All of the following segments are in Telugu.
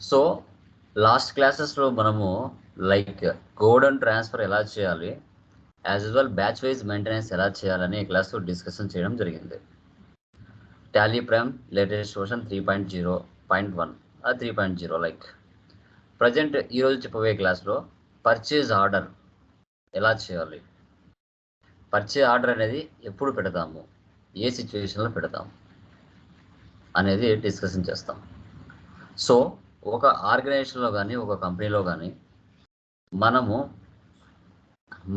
సో లాస్ట్ క్లాసెస్లో మనము లైక్ గోడౌన్ ట్రాన్స్ఫర్ ఎలా చేయాలి as usual batch wise maintenance ఎలా చేయాలని ఈ క్లాస్లో డిస్కషన్ చేయడం జరిగింది. Tally Prime latest version three point zero point one ఆ three point zero like present ఈరోజు చెప్పబోయే క్లాస్లో పర్చేజ్ ఆర్డర్ ఎలా చేయాలి? పర్చేజ్ ఆర్డర్ అనేది ఎప్పుడు పెడతాము? ఏ సిచ్యువేషన్లో పెడతాము? అనేది డిస్కషన్ చేస్తాం. సో ఒక ఆర్గనైజేషన్లో కానీ ఒక కంపెనీలో కానీ మనము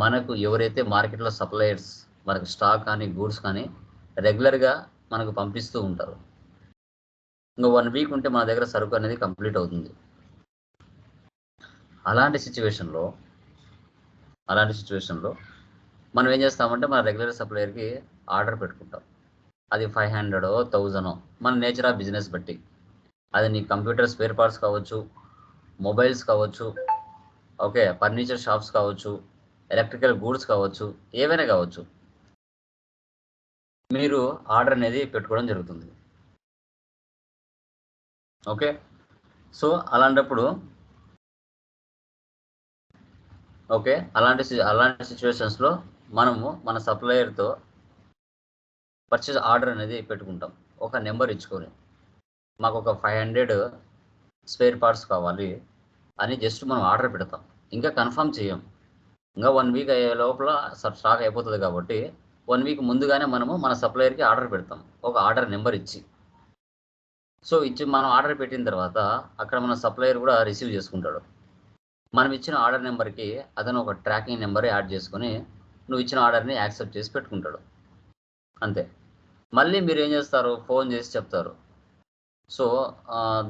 మనకు ఎవరైతే మార్కెట్లో సప్లయర్స్ మనకు స్టాక్ కానీ గూడ్స్ కానీ రెగ్యులర్గా మనకు పంపిస్తూ ఉంటారు. ఇంకా వన్ వీక్ ఉంటే మన దగ్గర సరుకు అనేది కంప్లీట్ అవుతుంది. అలాంటి సిచ్యువేషన్లో అలాంటి సిచ్యువేషన్లో మనం ఏం చేస్తామంటే మన రెగ్యులర్ సప్లయర్కి ఆర్డర్ పెట్టుకుంటాం. అది ఫైవ్ హండ్రెడో థౌజండో మన నేచర్ ఆఫ్ బిజినెస్ బట్టి. అది నీ కంప్యూటర్ స్పేర్ పార్ట్స్ కావచ్చు మొబైల్స్ కావచ్చు ఓకే ఫర్నిచర్ షాప్స్ కావచ్చు ఎలక్ట్రికల్ గూడ్స్ కావచ్చు ఏవైనా కావచ్చు. మీరు ఆర్డర్ అనేది పెట్టుకోవడం జరుగుతుంది. ఓకే? సో అలాంటప్పుడు ఓకే అలాంటి సి- అలాంటి సిచ్యువేషన్స్లో మనము మన సప్లయర్తో పర్చేజ్ ఆర్డర్ అనేది పెట్టుకుంటాం. ఒక నెంబర్ ఇచ్చుకొని. మాకు ఒక ఫైవ్ హండ్రెడ్ స్పేర్ పార్ట్స్ కావాలి అని జస్ట్ మనం ఆర్డర్ పెడతాం. ఇంకా కన్ఫర్మ్ చేయం. ఇంకా వన్ వీక్ అయ్యే లోపల స్టాక్ అయిపోతుంది కాబట్టి వన్ వీక్ ముందుగానే మనము మన సప్లయర్కి ఆర్డర్ పెడతాం. ఒక ఆర్డర్ నెంబర్ ఇచ్చి. సో ఇచ్చి మనం ఆర్డర్ పెట్టిన తర్వాత అక్కడ మన సప్లయర్ కూడా రిసీవ్ చేసుకుంటాడు. మనం ఇచ్చిన ఆర్డర్ నెంబర్కి అతను ఒక ట్రాకింగ్ నెంబర్ యాడ్ చేసుకొని నువ్వు ఇచ్చిన ఆర్డర్ని యాక్సెప్ట్ చేసి పెట్టుకుంటాడు. అంతే. మళ్ళీ మీరు ఏం చేస్తారు? ఫోన్ చేసి చెప్తారు. సో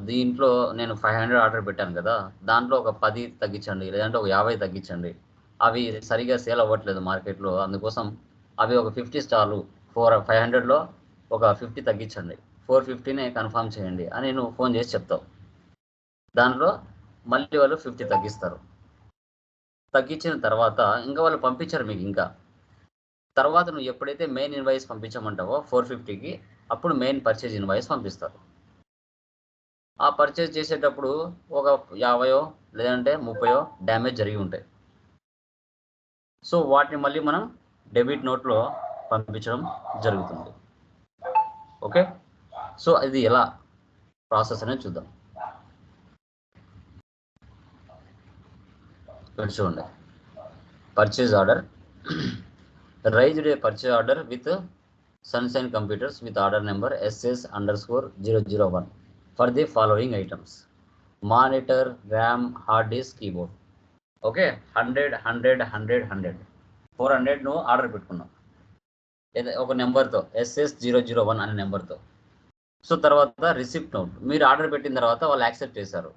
దీంట్లో నేను ఫైవ్ హండ్రెడ్ ఆర్డర్ పెట్టాను కదా దాంట్లో ఒక పది తగ్గించండి లేదంటే ఒక యాభై తగ్గించండి. అవి సరిగా సేల్ అవ్వట్లేదు మార్కెట్లో అందుకోసం అవి ఒక ఫిఫ్టీ స్టార్లు ఫోర్ ఫైవ్ హండ్రెడ్లో ఒక ఫిఫ్టీ తగ్గించండి. ఫోర్ ఫిఫ్టీనే కన్ఫర్మ్ చేయండి అని నువ్వు ఫోన్ చేసి చెప్తావు దాంట్లో మళ్ళీ వాళ్ళు ఫిఫ్టీ తగ్గిస్తారు. తగ్గించిన తర్వాత ఇంకా వాళ్ళు పంపించారు మీకు ఇంకా. తర్వాత నువ్వు ఎప్పుడైతే మెయిన్ ఇన్వాయిస్ పంపించమంటావో ఫోర్ ఫిఫ్టీకి అప్పుడు మెయిన్ పర్చేజ్ ఇన్వాయిస్ పంపిస్తారు. ఆ పర్చేజ్ చేసేటప్పుడు ఒక యాభయో లేదంటే ముప్పయో డ్యామేజ్ జరిగి ఉంటాయి. సో వాటిని మళ్ళీ మనం డెబిట్ నోట్లో పంపించడం జరుగుతుంది. ఓకే సో ఇది ఎలా ప్రాసెస్ అనేది చూద్దాం. ఇక్కడ చూడండి. Purchase order raised a purchase order with sunshine computers with order number SS underscore zero zero one for the following items monitor RAM hard disk keyboard okay hundred hundred hundred hundred four hundred నువ్వు ఆర్డర్ పెట్టుకున్నావు ఒక నెంబర్తో ఎస్ఎస్ జీరో జీరో వన్ అనే నెంబర్తో సో తర్వాత రిసిప్ట్ నోట్ మీరు ఆర్డర్ పెట్టిన తర్వాత వాళ్ళు యాక్సెప్ట్ చేశారు.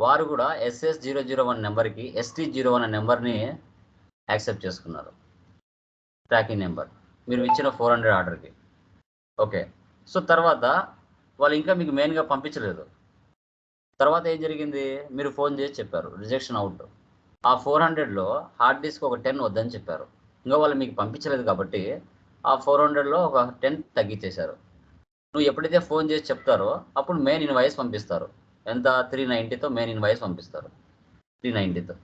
వారు కూడా ఎస్ఎస్ జీరో జీరో వన్ నెంబర్కి ఎస్టీ జీరో వన్ అనే నెంబర్ని యాక్సెప్ట్ చేసుకున్నారు. ట్రాకింగ్ నెంబర్ మీరు ఇచ్చిన ఫోర్ హండ్రెడ్ ఆర్డర్కి ఓకే సో తర్వాత వాళ్ళు ఇంకా మీకు మెయిన్గా పంపించలేదు. తర్వాత ఏం జరిగింది? మీరు ఫోన్ చేసి చెప్పారు. రిజెక్షన్ అవుట్ ఆ ఫోర్ హండ్రెడ్లో హార్డ్ డిస్క్ ఒక టెన్ వద్దని చెప్పారు. ఇంకా వాళ్ళు మీకు పంపించలేదు కాబట్టి ఆ ఫోర్ హండ్రెడ్లో ఒక టెన్ తగ్గించేశారు. నువ్వు ఎప్పుడైతే ఫోన్ చేసి చెప్తారో అప్పుడు మెయిన్ ఇన్వాయిస్ పంపిస్తారు. ఎంత? త్రీ నైంటీతో మెయిన్ ఇన్వాయిస్ పంపిస్తారు. త్రీ నైంటీతో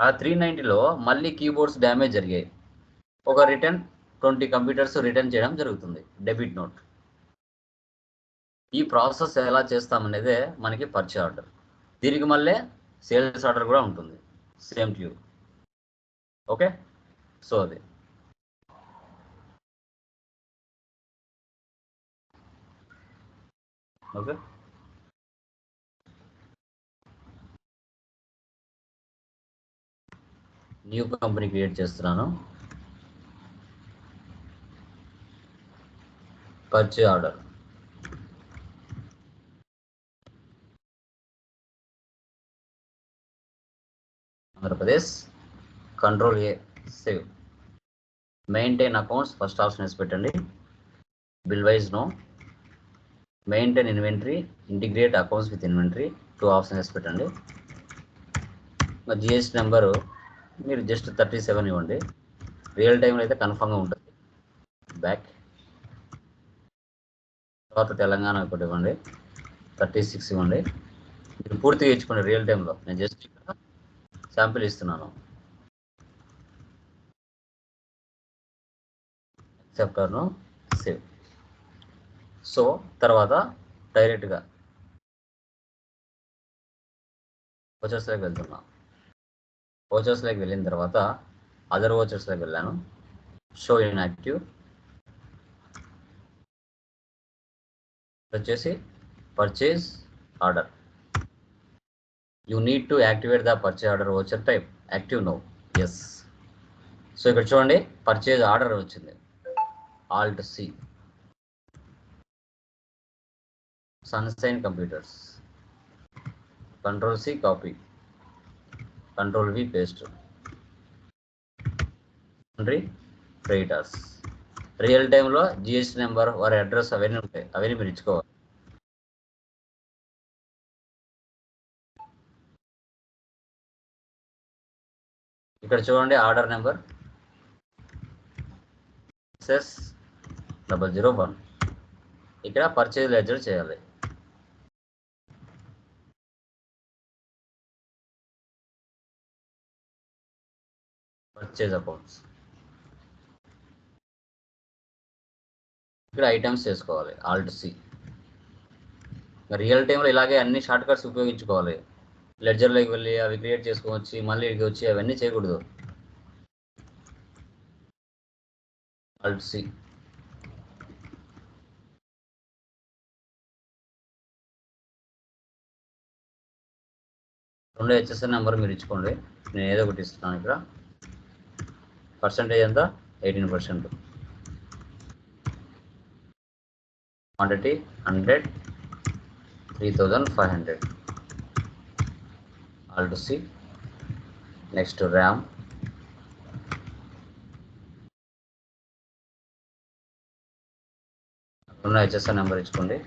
ఆ త్రీ నైంటీలో మళ్ళీ కీబోర్డ్స్ డ్యామేజ్ జరిగాయి. ఒక రిటర్న్ ట్వంటీ కంప్యూటర్స్ రిటర్న్ చేయడం జరుగుతుంది. డెబిట్ నోట్ ఈ ప్రాసెస్ ఎలా చేస్తామనేదే మనకి పర్చే ఆర్డర్. దీనికి మళ్ళీ సేల్స్ ఆర్డర్ కూడా ఉంటుంది. Same to okay? సో అది. ఓకే? న్యూ కంపెనీ క్రియేట్ చేస్తున్నాను. Purchase order. Andhra Pradesh control A save maintain accounts first option వేసి పెట్టండి. Bill wise no maintain inventory integrate accounts with inventory two option వేసి పెట్టండి. జిఎస్టీ నెంబరు మీరు జస్ట్ థర్టీ సెవెన్ ఇవ్వండి రియల్ టైంలో అయితే కన్ఫామ్గా ఉంటుంది. బ్యాక్ తర్వాత తెలంగాణ ఒకటి ఇవ్వండి. థర్టీ సిక్స్ ఇవ్వండి. మీరు పూర్తిగా ఇచ్చుకోండి రియల్ టైంలో నేను జస్ట్ ఇక్కడ శాంపిల్ ఇస్తున్నాను. యాక్సెప్టర్ను సేవ్. సో తర్వాత డైరెక్ట్గా ఓచర్స్లోకి వెళ్తున్నా. ఓచర్స్లోకి వెళ్ళిన తర్వాత అదర్ ఓచర్స్లోకి వెళ్ళాను. షో ఇన్ యాక్టివ్ వచ్చేసి purchase order. You need to activate the purchase order voucher type active no yes so ఇక్కడ చూడండి పర్చేజ్ ఆర్డర్ వచ్చింది. Alt C Sunshine computers control C copy control V paste creditors real టైంలో జిఎస్టీ నెంబర్ వారి అడ్రస్ అవన్నీ ఉంటాయి అవన్నీ మీరు ఇచ్చుకోవాలి. ఇక్కడ చూడండి order number. SS double zero one ఇక్కడ పర్చేజ్ లెజర్ చేయాలి. పర్చేజ్ అకౌంట్స్ ఇక్కడ ఐటమ్స్ చేసుకోవాలి ఆల్ట్ సి రియల్ టైంలో ఇలాగే అన్ని షార్ట్ కట్స్ ఉపయోగించుకోవాలి. లెడ్జర్లోకి వెళ్ళి అవి క్రియేట్ చేసుకోవచ్చు మళ్ళీ ఇక్కడికి వచ్చి అవన్నీ చేయకూడదు. ఆల్ట్ సి రెండు హెచ్ఎస్ఎన్ నెంబర్ మీరు ఇచ్చుకోండి. నేను ఏదో ఒకటి ఇస్తున్నాను ఇక్కడ. పర్సంటేజ్ ఎంత? Eighteen percent quantity hundred three thousand five hundred Alt C. Next RAM. ఉన్న హెచ్ఎస్ఆర్ నెంబర్ ఇచ్చుకోండి.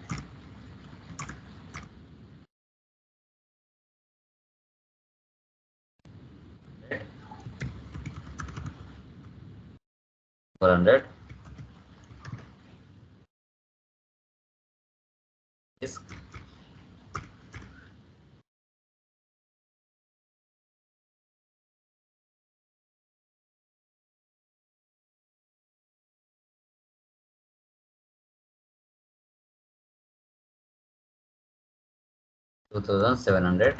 Four hundred. Disk. Two thousand seven hundred.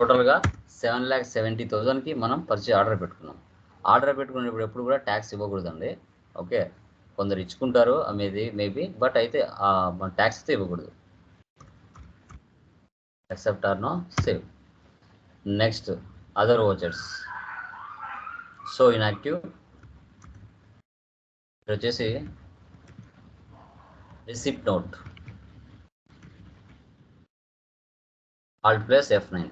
టోటల్గా సెవెన్ ల్యాక్ సెవెంటీ థౌజండ్కి మనం పర్చేజ్ ఆర్డర్ పెట్టుకున్నాం. ఆర్డర్ పెట్టుకునేటప్పుడు ఎప్పుడు కూడా ట్యాక్స్ ఇవ్వకూడదండి. ఓకే? కొందరు ఇచ్చుకుంటారు మీది మేబీ బట్ అయితే ట్యాక్స్ అయితే ఇవ్వకూడదు. Accept or no save next other vouchers so inactive వచ్చేసి receipt note alt plus F nine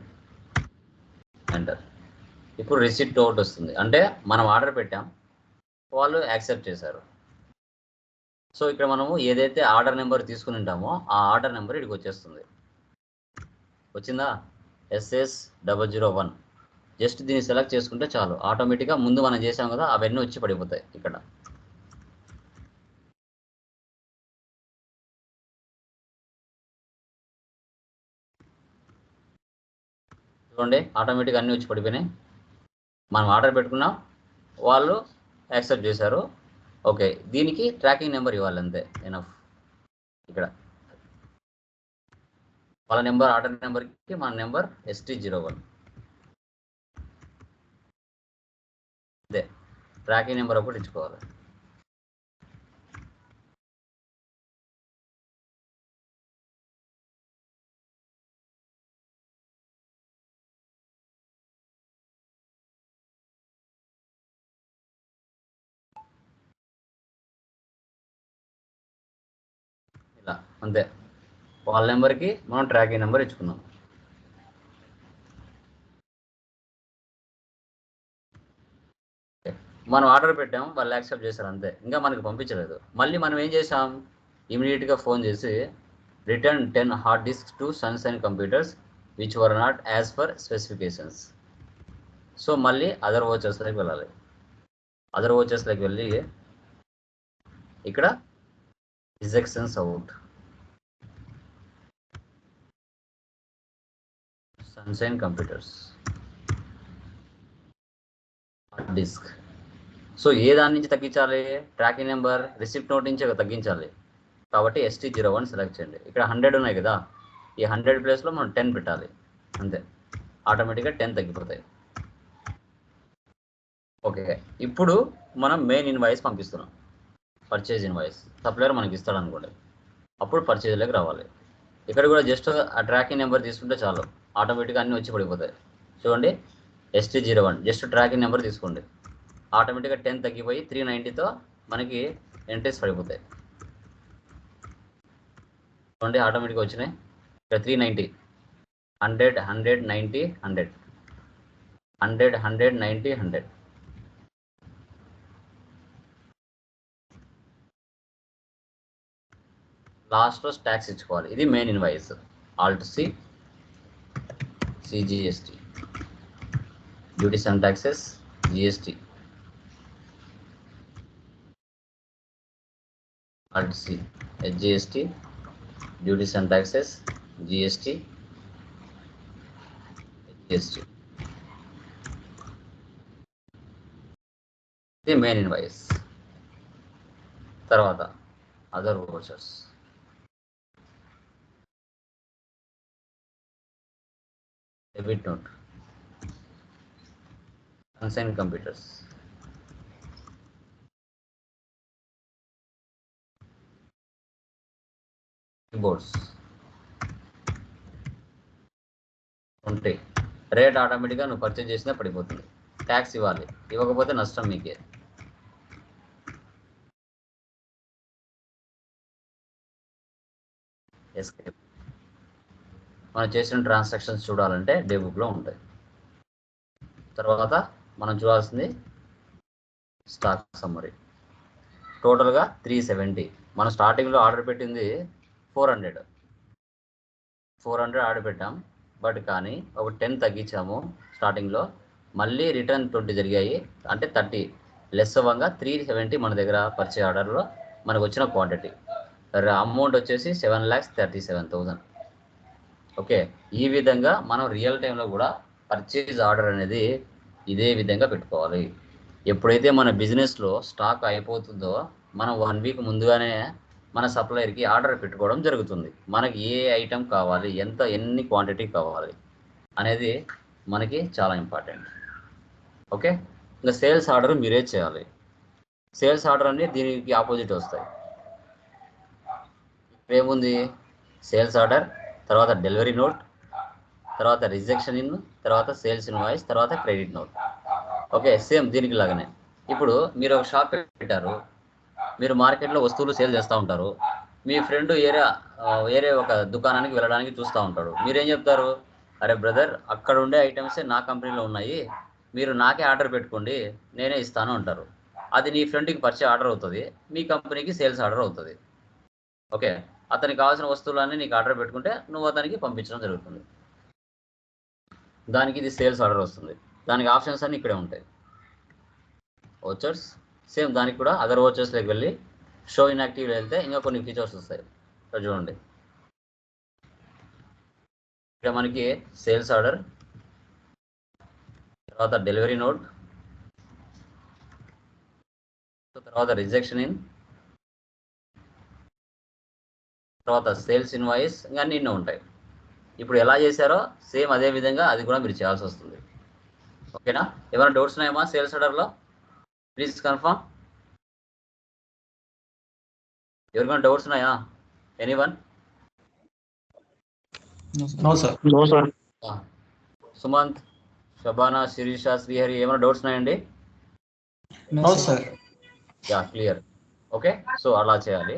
enter ఇప్పుడు రిసిప్ట్ ఒకటి వస్తుంది. అంటే మనం ఆర్డర్ పెట్టాం వాళ్ళు యాక్సెప్ట్ చేశారు. సో ఇక్కడ మనము ఏదైతే ఆర్డర్ నెంబర్ తీసుకుని ఉంటామో ఆ ఆర్డర్ నెంబర్ ఇక్కడికి వచ్చేస్తుంది. వచ్చిందా? SS double zero one just దీన్ని సెలెక్ట్ చేసుకుంటే చాలు. ఆటోమేటిక్గా ముందు మనం చేసాం కదా అవన్నీ వచ్చి పడిపోతాయి ఇక్కడ. చూడండి ఆటోమేటిక్గా అన్నీ వచ్చి పడిపోయినాయి. మనం ఆర్డర్ పెట్టుకున్నాం వాళ్ళు యాక్సెప్ట్ చేశారు. ఓకే దీనికి ట్రాకింగ్ నెంబర్ ఇవ్వాలి అంతే ఎనఫ్ ఇక్కడ. వాళ్ళ నెంబర్ ఆర్డర్ నెంబర్కి మన నెంబర్ ఎస్టీ జీరో వన్ అదే ట్రాకింగ్ నెంబర్ ఒకటి ఇచ్చుకోవాలి. ఇలా అంతే. వాళ్ళ నెంబర్కి మనం ట్రాకింగ్ నెంబర్ ఇచ్చుకున్నాం మనం ఆర్డర్ పెట్టాం వాళ్ళు యాక్సెప్ట్ చేశారు అంతే. ఇంకా మనకి పంపించలేదు. మళ్ళీ మనం ఏం చేసాం ఇమీడియట్గా ఫోన్ చేసి return ten hard disk to Sunshine computers which were not as per specifications so మళ్ళీ అదర్ ఓచర్స్లోకి వెళ్ళాలి. అదర్ ఓచర్స్లోకి వెళ్ళి ఇక్కడ rejections out Sunshine computers disk so ఏ దాని నుంచి తగ్గించాలి? ట్రాకింగ్ నెంబర్ రిసిప్ట్ నోట్ నుంచి తగ్గించాలి. కాబట్టి ఎస్టీ జీరో వన్ సెలెక్ట్ చేయండి. ఇక్కడ హండ్రెడ్ ఉన్నాయి కదా. ఈ హండ్రెడ్ ప్లేస్లో మనం టెన్ పెట్టాలి. అంతే. ఆటోమేటిక్గా టెన్ తగ్గిపోతాయి. ఓకే ఇప్పుడు మనం మెయిన్ ఇన్వాయిస్ పంపిస్తున్నాం. పర్చేజ్ ఇన్వాయిస్ సప్లయర్ మనకి ఇస్తాడు అనుకోండి అప్పుడు పర్చేజ్లోకి రావాలి. ఇక్కడ కూడా జస్ట్ ఆ ట్రాకింగ్ నెంబర్ తీసుకుంటే చాలు. ఆటోమేటిక్గా అన్నీ వచ్చి పడిపోతాయి. చూడండి. ST zero one just tracking number తీసుకోండి. ఆటోమేటిక్గా టెన్ తగ్గిపోయి త్రీ నైంటీతో మనకి ఎంట్రీస్ పడిపోతాయి. చూడండి ఆటోమేటిక్గా వచ్చినాయి. ఇక్కడ three ninety hundred hundred ninety hundred hundred hundred ninety hundred లాస్ట్లో ట్యాక్స్ ఇచ్చుకోవాలి ఇది main invoice Alt C CGST duties and taxes GST Alt C HGST duties and taxes GST HGST ఇది మెయిన్ ఇన్వాయిస్ తర్వాత other vouchers debit note unsigned computers keyboards ఉంటాయి రేట్ ఆటోమేటిక్గా నువ్వు పర్చేజ్ చేసినా పడిపోతుంది. ట్యాక్స్ ఇవ్వాలి. ఇవ్వకపోతే నష్టం మీకే ఎస్కేప్ మనం చేసిన ట్రాన్సాక్షన్స్ చూడాలంటే డే బుక్లో ఉంటాయి. తర్వాత మనం చూడాల్సింది స్టాక్ సమ్మరీ. టోటల్గా త్రీ సెవెంటీ మనం స్టార్టింగ్లో ఆర్డర్ పెట్టింది four hundred four hundred order పెట్టాం. బట్ కానీ ఒక టెన్ తగ్గించాము స్టార్టింగ్లో మళ్ళీ రిటర్న్ ట్వంటీ జరిగాయి. అంటే థర్టీ లెస్ అవ్వంగా త్రీ సెవెంటీ మన దగ్గర పర్చే ఆర్డర్లో మనకు వచ్చిన క్వాంటిటీ అమౌంట్ వచ్చేసి seven lakhs thirty seven thousand okay. ఈ విధంగా మనం రియల్ టైంలో కూడా పర్చేజ్ ఆర్డర్ అనేది ఇదే విధంగా పెట్టుకోవాలి. ఎప్పుడైతే మన బిజినెస్లో స్టాక్ అయిపోతుందో మనం వన్ వీక్ ముందుగానే మన సప్లయర్కి ఆర్డర్ పెట్టుకోవడం జరుగుతుంది. మనకి ఏ ఐటెం కావాలి ఎంత ఎన్ని క్వాంటిటీ కావాలి అనేది మనకి చాలా ఇంపార్టెంట్. ఓకే? ఇంకా సేల్స్ ఆర్డర్ మీరే చేయాలి. సేల్స్ ఆర్డర్ అన్ని దీనికి ఆపోజిట్ వస్తాయి. ఏముంది సేల్స్ ఆర్డర్ తర్వాత డెలివరీ నోట్ తర్వాత రిజెక్షన్ ఇన్ తర్వాత సేల్స్ ఇన్వాయిస్ తర్వాత క్రెడిట్ నోట్. ఓకే సేమ్ దీనికి లాగానే. ఇప్పుడు మీరు ఒక షాప్ పెట్టారు మీరు మార్కెట్లో వస్తువులు సేల్ చేస్తూ ఉంటారు మీ ఫ్రెండ్ ఏరే వేరే ఒక దుకాణానికి వెళ్ళడానికి చూస్తూ ఉంటాడు. మీరేం చెప్తారు? అరే బ్రదర్ అక్కడ ఉండే ఐటమ్సే నా కంపెనీలో ఉన్నాయి మీరు నాకే ఆర్డర్ పెట్టుకోండి నేనే ఇస్తాను అంటారు. అది నీ ఫ్రెండ్కి పరిచయం ఆర్డర్ అవుతుంది మీ కంపెనీకి సేల్స్ ఆర్డర్ అవుతుంది. ఓకే? అతనికి కావాల్సిన వస్తువులన్నీ నీకు ఆర్డర్ పెట్టుకుంటే నువ్వు అతనికి పంపించడం జరుగుతుంది. దానికి ఇది సేల్స్ ఆర్డర్ వస్తుంది. దానికి ఆప్షన్స్ అన్నీ ఇక్కడే ఉంటాయి. ఓచర్స్ సేమ్ దానికి కూడా అదర్ ఓచర్స్లోకి వెళ్ళి షో ఇన్యాక్టివ్ వెళ్తే ఇంకా కొన్ని ఫీచర్స్ వస్తాయి. ఇక్కడ చూడండి. ఇక్కడ మనకి సేల్స్ ఆర్డర్ తర్వాత డెలివరీ నోట్ తర్వాత రిజెక్షన్ ఇన్ తర్వాత సేల్స్ ఇన్వాయిస్ ఇంకా అన్ని ఇన్ని ఉంటాయి. ఇప్పుడు ఎలా చేశారో సేమ్ అదే విధంగా అది కూడా మీరు చేయాల్సి వస్తుంది. ఓకేనా? ఏమైనా డౌట్స్ ఉన్నాయమ్మా సేల్స్ ఆర్డర్లో? ప్లీజ్ కన్ఫర్మ్ ఎవరికైనా డౌట్స్ ఉన్నాయా? ఎనీ వన్ సుమంత్ శబానా శిరీష శ్రీహరి ఏమైనా డౌట్స్ ఉన్నాయండి. Yeah clear. ఓకే సో అలా చేయాలి.